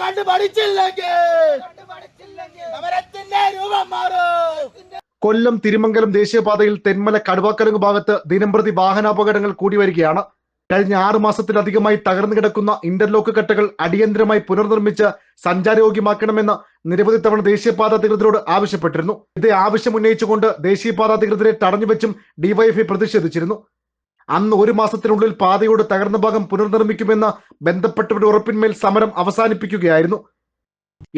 കണ്ട് പഠിച്ചില്ലെങ്കിൽ കൊല്ലം തിരുമംഗലം ദേശീയപാതയിൽ തെന്മല കടുവാക്കലങ്ങ് ഭാഗത്ത് ദിനംപ്രതി വാഹനാപകടങ്ങൾ കൂടി വരികയാണ്. കഴിഞ്ഞ ആറു മാസത്തിലധികമായി തകർന്നു കിടക്കുന്ന ഇന്റർലോക്ക് കട്ടകൾ അടിയന്തരമായി പുനർനിർമ്മിച്ച് സഞ്ചാരയോഗ്യമാക്കണമെന്ന് നിരവധി തവണ ദേശീയപാത അധികൃതരോട് ആവശ്യപ്പെട്ടിരുന്നു. ഇതേ ആവശ്യം ഉന്നയിച്ചുകൊണ്ട് ദേശീയപാത അധികൃതരെ തടഞ്ഞുവെച്ചും ഡിവൈഎഫ്ഐ പ്രതിഷേധിച്ചിരുന്നു. അന്ന് ഒരു മാസത്തിനുള്ളിൽ പാതയോട് തകർന്ന ഭാഗം പുനർനിർമ്മിക്കുമെന്ന ബന്ധപ്പെട്ടവരുടെ ഉറപ്പിന്മേൽ സമരം അവസാനിപ്പിക്കുകയായിരുന്നു.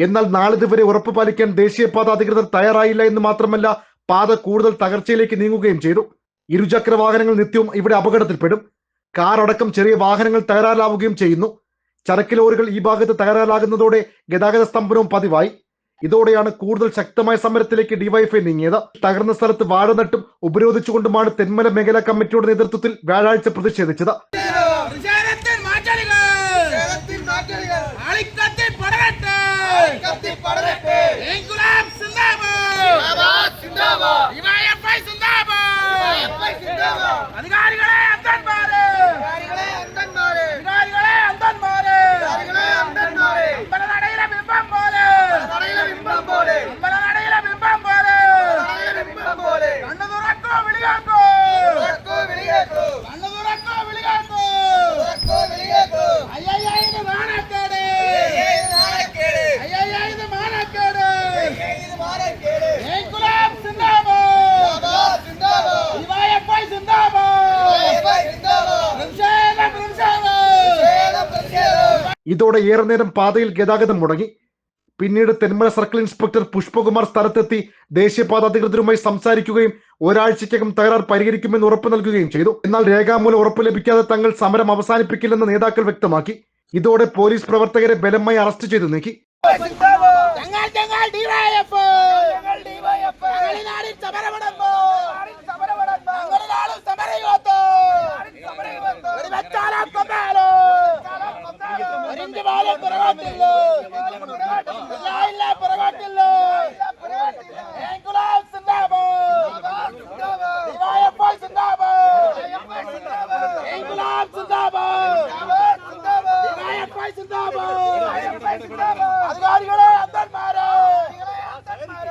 എന്നാൽ നാളിതുവരെ ഉറപ്പ് പാലിക്കാൻ ദേശീയപാത അധികൃതർ തയ്യാറായില്ല എന്ന് മാത്രമല്ല പാത കൂടുതൽ തകർച്ചയിലേക്ക് നീങ്ങുകയും ചെയ്തു. ഇരുചക്ര വാഹനങ്ങൾ നിത്യവും ഇവിടെ അപകടത്തിൽപ്പെടും. കാർ അടക്കം ചെറിയ വാഹനങ്ങൾ തകരാറിലാവുകയും ചെയ്യുന്നു. ചരക്ക് ലോറികൾ ഈ ഭാഗത്ത് തകരാറിലാകുന്നതോടെ ഗതാഗത സ്തംഭനവും പതിവായി. ഇതോടെയാണ് കൂടുതൽ ശക്തമായ സമരത്തിലേക്ക് ഡിവൈഎഫ്ഐ നീങ്ങിയത്. തകർന്ന സ്ഥലത്ത് വാഴ നട്ടും ഉപരോധിച്ചുകൊണ്ടുമാണ് തെന്മല മേഖലാ കമ്മിറ്റിയുടെ നേതൃത്വത്തിൽ വ്യാഴാഴ്ച പ്രതിഷേധിച്ചത്. പടരട്ടെ. ഇതോടെ ഏറെ നേരം പാതയിൽ ഗതാഗതം മുടങ്ങി. പിന്നീട് തെന്മല സർക്കിൾ ഇൻസ്പെക്ടർ പുഷ്പകുമാർ സ്ഥലത്തെത്തി ദേശീയപാത അധികൃതരുമായി സംസാരിക്കുകയും ഒരാഴ്ചയ്ക്കകം തകരാർ പരിഹരിക്കുമെന്ന് ഉറപ്പ് നൽകുകയും ചെയ്തു. എന്നാൽ രേഖാമൂലം ഉറപ്പ് ലഭിക്കാതെ തങ്ങൾ സമരം അവസാനിപ്പിക്കില്ലെന്ന് നേതാക്കൾ വ്യക്തമാക്കി. ഇതോടെ പോലീസ് പ്രവർത്തകരെ ബലമായി അറസ്റ്റ് ചെയ്തു നീക്കി. அதிகாரிகளே அந்தன் மாறு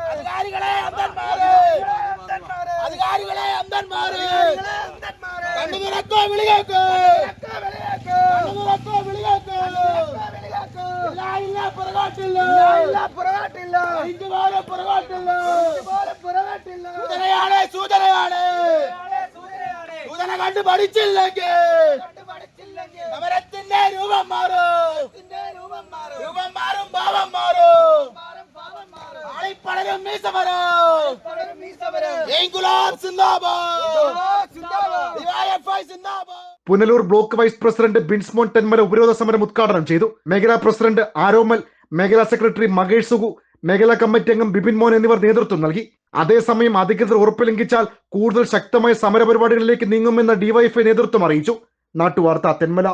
அதிகாரிகளே அந்தன் மாறு அதிகாரிகளே அந்தன் மாறு கண்டு விளக்கோ விழிகாக்கோ! கண்டு விளக்கோ விழிகாக்கோ! இல்லா இல்ல புறகாட்டில்ல! இல்ல புறகாட்டில்ல! இங்கு வார புறகாட்டில்ல வார புறகாட்டில்ல Punalur block vice president Binsmon Thenmala ഉപരോധ സമരം ഉദ്ഘാടനം ചെയ്തു. മേഖലാ പ്രസിഡന്റ് ആരോമൽ മേഖലാ സെക്രട്ടറി മകേഷ് സുഗു മേഖലാ കമ്മിറ്റി അംഗം ബിപിൻ മോൻ എന്നിവർ നേതൃത്വം നൽകി. അതേസമയം അധികൃതർ ഉറപ്പ് ലംഘിച്ചാൽ കൂടുതൽ ശക്തമായ സമരപരിപാടികളിലേക്ക് നീങ്ങുമെന്ന് ഡിവൈഎഫ്ഐ നേതൃത്വം അറിയിച്ചു. നാട്ടുവാർത്ത തെന്മല.